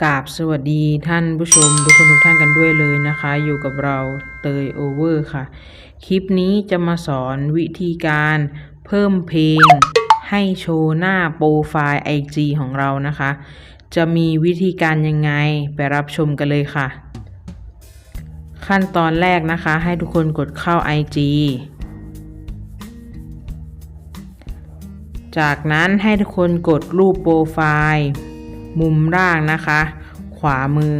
กราบสวัสดีท่านผู้ชมทุกคนทุกท่านกันด้วยเลยนะคะ อยู่กับเราเตยโอเวอร์ค่ะ คลิปนี้จะมาสอนวิธีการเพิ่มเพลงให้โชว์หน้าโปรไฟล์ IG ของเรานะคะ จะมีวิธีการยังไงไปรับชมกันเลยค่ะ ขั้นตอนแรกนะคะให้ทุกคนกดเข้า IG จากนั้นให้ทุกคนกดรูปโปรไฟล์ มุมล่างนะคะ ขวามือ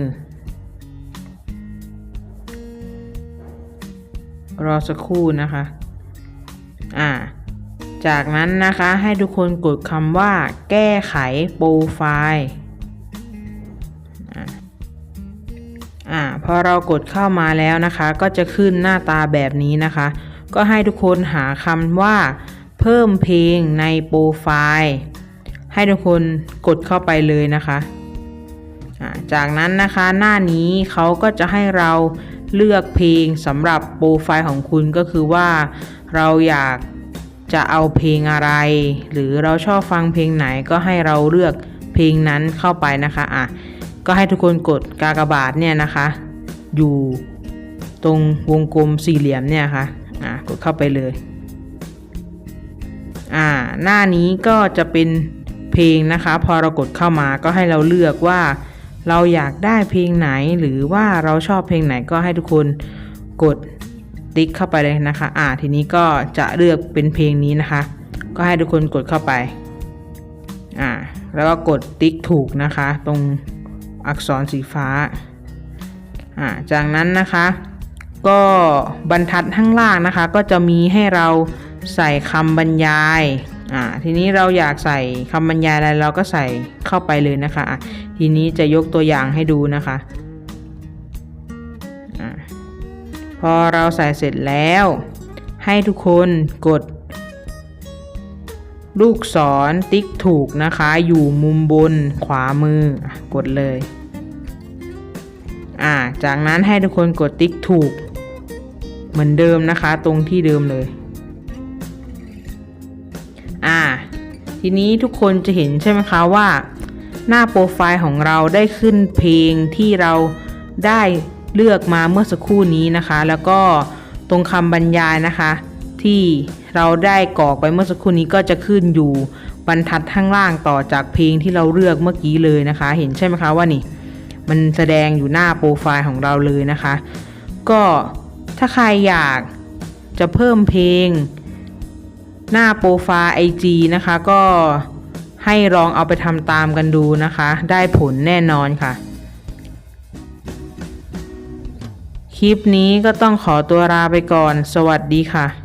รอสักครู่นะคะ อ่า จากนั้นนะคะให้ทุกคนกดคำว่า แก้ไขโปรไฟล์อ่าพอเรากดเข้ามาแล้วนะคะ ก็จะขึ้นหน้าตาแบบนี้นะคะ ก็ให้ทุกคนหาคำว่า เพิ่มเพลงในโปรไฟล์ ให้ทุกคนกดเข้าไปเลยนะคะจากนั้นนะคะหน้านี้เขาก็จะให้เราเลือกเพลงสำหรับโปรไฟล์ของคุณก็คือว่าเราอยากจะเอาเพลงอะไร หรือเราชอบฟังเพลงไหนก็ให้เราเลือกเพลงนั้นเข้าไปนะคะอะก็ให้ทุกคนกดกากบาทเนี่ยนะคะ อยู่ตรงวงกลมสี่เหลี่ยมเนี่ยค่ะอะกดเข้าไปเลยอ่าหน้านี้ก็จะเป็น เพลงนะคะ พอเรากดเข้ามาก็ให้เราเลือกว่า เราอยากได้เพลงไหนหรือว่าเราชอบเพลงไหนก็ให้ทุกคนกดติ๊กเข้าไปเลยนะคะ อ่า ทีนี้ก็จะเลือกเป็นเพลงนี้นะคะ ก็ให้ทุกคนกดเข้าไป อ่า แล้วก็กดติ๊กถูกนะคะ ตรงอักษรสีฟ้า อ่า จากนั้นนะคะ ก็บรรทัดข้างล่างนะคะ ก็จะมีให้เราใส่คำบรรยาย อ่าทีนี้เราอยากใส่คำบรรยายอะไรเราก็ใส่เข้าไปเลยนะคะะทีนี้จะยกตัวอย่างให้ดูนะคะอ่าพอเราใส่เสร็จแล้ว ให้ทุกคนกด ลูกศรติ๊กถูกนะคะ อยู่มุมบนขวามือกดเลยอ่าจากนั้นให้ทุกคนกดติ๊กถูก เหมือนเดิมนะคะ ตรงที่เดิมเลย ทีนี้ทุกคนจะเห็นใช่ไหมคะว่า หน้าโปรไฟล์ของเราได้ขึ้นเพลงที่เราได้เลือกมาเมื่อสักครู่นี้นะคะ แล้วก็ตรงคำบรรยายนะคะ ที่เราได้กรอกไปเมื่อสักครู่นี้ก็จะขึ้นอยู่บรรทัดข้างล่างต่อจากเพลงที่เราเลือกเมื่อกี้เลยนะคะ เห็นใช่ไหมคะว่านี่ มันแสดงอยู่หน้าโปรไฟล์ของเราเลยนะคะ ก็ถ้าใครอยากจะเพิ่มเพลง หน้าโปรไฟล์ IG นะคะก็ให้ลองเอาไปทำตามกันดูนะคะ ได้ผลแน่นอนค่ะ คลิปนี้ก็ต้องขอตัวลาไปก่อน สวัสดีค่ะ